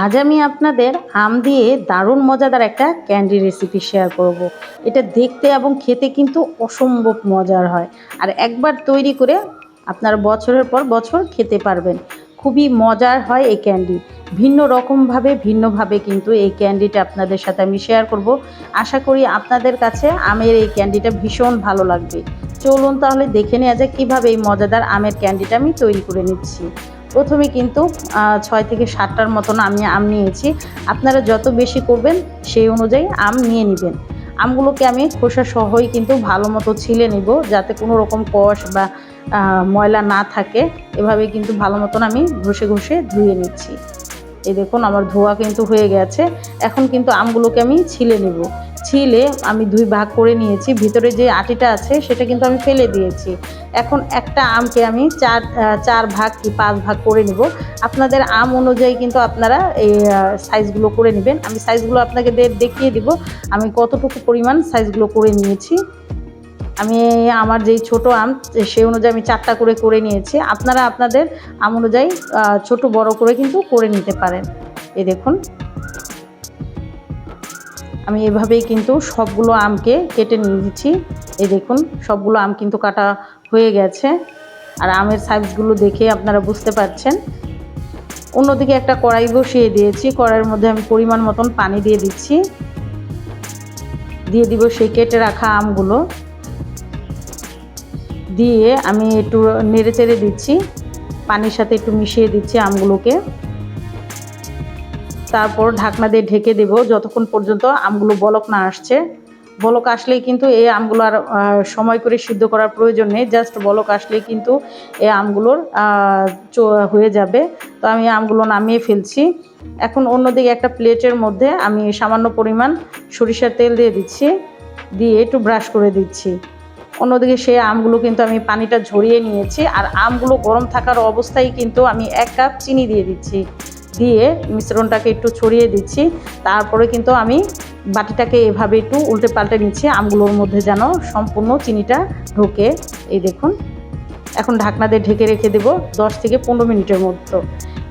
আজ আমি আপনাদের আম দিয়ে দারুণ মজাদার একটা ক্যান্ডি রেসিপি শেয়ার করব। এটা দেখতে এবং খেতে কিন্তু অসম্ভব মজার হয়। আর একবার তৈরি করে আপনার বছরের পর বছর খেতে পারবেন। খুবই মজার হয় এই ক্যান্ডি। ভিন্ন রকমভাবে, ভিন্নভাবে কিন্তু এই ক্যান্ডিটা আপনাদের সাথে আমি শেয়ার করব। আশা করি আপনাদের কাছে আমের এই ক্যান্ডিটা ভীষণ ভালো লাগবে। চলুন তাহলে দেখে নেওয়া যায় কীভাবে এই মজাদার আমের ক্যান্ডিটা আমি তৈরি করে নিচ্ছি। প্রথমে কিন্তু ছয় থেকে সাতটার মতন আমি আম নিয়েছি। আপনারা যত বেশি করবেন সেই অনুযায়ী আম নিয়ে নেবেন। আমগুলোকে আমি খোসা সহই কিন্তু ভালো মতো ছিলে নিব, যাতে কোনো রকম কষ বা ময়লা না থাকে। এভাবে কিন্তু ভালো মতন আমি ঘষে ঘষে ধুয়ে নিচ্ছি। এই দেখুন, আমার ধোয়া কিন্তু হয়ে গেছে। এখন কিন্তু আমগুলোকে আমি ছিলে নেব। ছিলে আমি দুই ভাগ করে নিয়েছি। ভিতরে যে আটিটা আছে সেটা কিন্তু আমি ফেলে দিয়েছি। এখন একটা আমকে আমি চার চার ভাগ কি পাঁচ ভাগ করে নিব। আপনাদের আম অনুযায়ী কিন্তু আপনারা এই সাইজগুলো করে নেবেন। আমি সাইজগুলো আপনাকে দেখিয়ে দিব। আমি কতটুকু পরিমাণ সাইজগুলো করে নিয়েছি। আমি আমার যেই ছোট আম সেই অনুযায়ী আমি চারটা করে করে নিয়েছি। আপনারা আপনাদের আম অনুযায়ী ছোট বড় করে কিন্তু করে নিতে পারেন। এই দেখুন। আমি এভাবেই কিন্তু সবগুলো আমকে কেটে নিয়েছি। এই দেখুন, সবগুলো আম কিন্তু কাটা হয়ে গেছে। আর আমের সাইজগুলো দেখে আপনারা বুঝতে পারছেন। অন্যদিকে একটা কড়াই বসিয়ে দিয়েছি। কড়াইয়ের মধ্যে আমি পরিমাণ মতন পানি দিয়ে দিচ্ছি। দিয়ে দিব সেই কেটে রাখা আমগুলো। দিয়ে আমি একটু নেড়ে চেড়ে দিচ্ছি। পানির সাথে একটু মিশিয়ে দিচ্ছি আমগুলোকে। তারপর ঢাকনা দিয়ে ঢেকে দেব, যতক্ষণ পর্যন্ত আমগুলো বলক না আসছে। বলক আসলেই কিন্তু এই আমগুলো আর সময় করে সিদ্ধ করার প্রয়োজন নেই, জাস্ট বলক আসলেই কিন্তু এই আমগুলোর হয়ে যাবে। তো আমি আমগুলো নামিয়ে ফেলছি। এখন অন্যদিকে একটা প্লেটের মধ্যে আমি সামান্য পরিমাণ সরিষার তেল দিয়ে দিচ্ছি, দিয়ে একটু ব্রাশ করে দিচ্ছি। অন্যদিকে সেই আমগুলো কিন্তু আমি পানিটা ঝরিয়ে নিয়েছি, আর আমগুলো গরম থাকার অবস্থায় কিন্তু আমি এক কাপ চিনি দিয়ে দিচ্ছি। দিয়ে মিশ্রণটাকে একটু ছড়িয়ে দিচ্ছি। তারপরে কিন্তু আমি বাটিটাকে এভাবে একটু উল্টে পাল্টে নিচ্ছি। আমগুলোর মধ্যে যেন সম্পূর্ণ চিনিটা ঢোকে। এই দেখুন। এখন ঢাকনা দিয়ে ঢেকে রেখে দেবো দশ থেকে পনেরো মিনিটের মতো।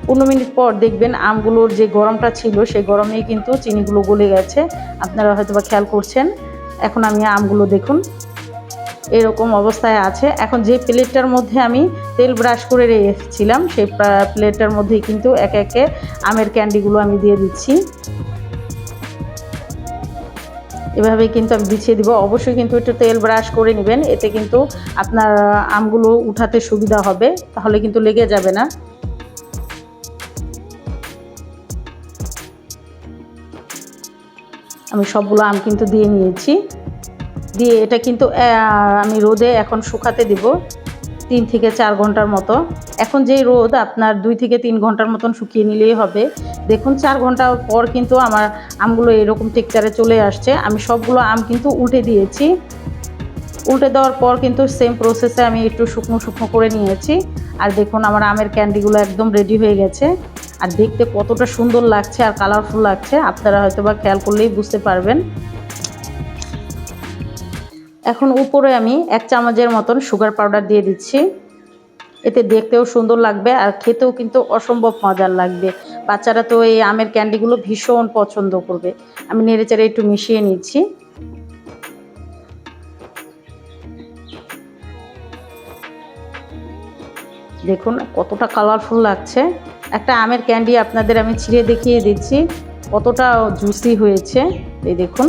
পনেরো মিনিট পর দেখবেন আমগুলোর যে গরমটা ছিল, সেই গরমেই কিন্তু চিনিগুলো গলে গেছে। আপনারা হয়তো বা খেয়াল করছেন। এখন আমি আমগুলো দেখুন। এরকম অবস্থায় আছে। এখন যে প্লেটটার মধ্যে আমি তেল ব্রাশ করে রেখেছিলাম, সেই প্লেটটার মধ্যেই কিন্তু একে একে আমের ক্যান্ডিগুলো আমি দিয়ে দিচ্ছি। এভাবেই কিন্তু আমি বিছিয়ে দিব। অবশ্যই কিন্তু একটু তেল ব্রাশ করে নেবেন, এতে কিন্তু আপনার আমগুলো উঠাতে সুবিধা হবে, তাহলে কিন্তু লেগে যাবে না। আমি সবগুলো আম কিন্তু দিয়ে নিয়েছি। দিয়ে এটা কিন্তু আমি রোদে এখন শুকাতে দিব তিন থেকে চার ঘণ্টার মতো। এখন যেই রোদ আপনার দুই থেকে তিন ঘণ্টার মতন শুকিয়ে নিলেই হবে। দেখুন, চার ঘণ্টা পর কিন্তু আমার আমগুলো এরকম টেকচারে চলে আসছে। আমি সবগুলো আম কিন্তু উল্টে দিয়েছি। উল্টে দেওয়ার পর কিন্তু সেম প্রসেসে আমি একটু শুকনো শুকনো করে নিয়েছি। আর দেখুন, আমার আমের ক্যান্ডিগুলো একদম রেডি হয়ে গেছে। আর দেখতে কতটা সুন্দর লাগছে আর কালারফুল লাগছে। আপনারা হয়তো বা খেয়াল করলেই বুঝতে পারবেন। এখন উপরে আমি এক চামচের মতন সুগার পাউডার দিয়ে দিচ্ছি। এতে দেখতেও সুন্দর লাগবে আর খেতেও কিন্তু অসম্ভব মজার লাগবে। বাচ্চারা তো এই আমের ক্যান্ডিগুলো ভীষণ পছন্দ করবে। আমি নেড়েচেড়ে একটু মিশিয়ে নিচ্ছি। দেখুন, কতটা কালারফুল লাগছে। একটা আমের ক্যান্ডি আপনাদের আমি ছিঁড়ে দেখিয়ে দিচ্ছি। কতটা জুসি হয়েছে। এই দেখুন।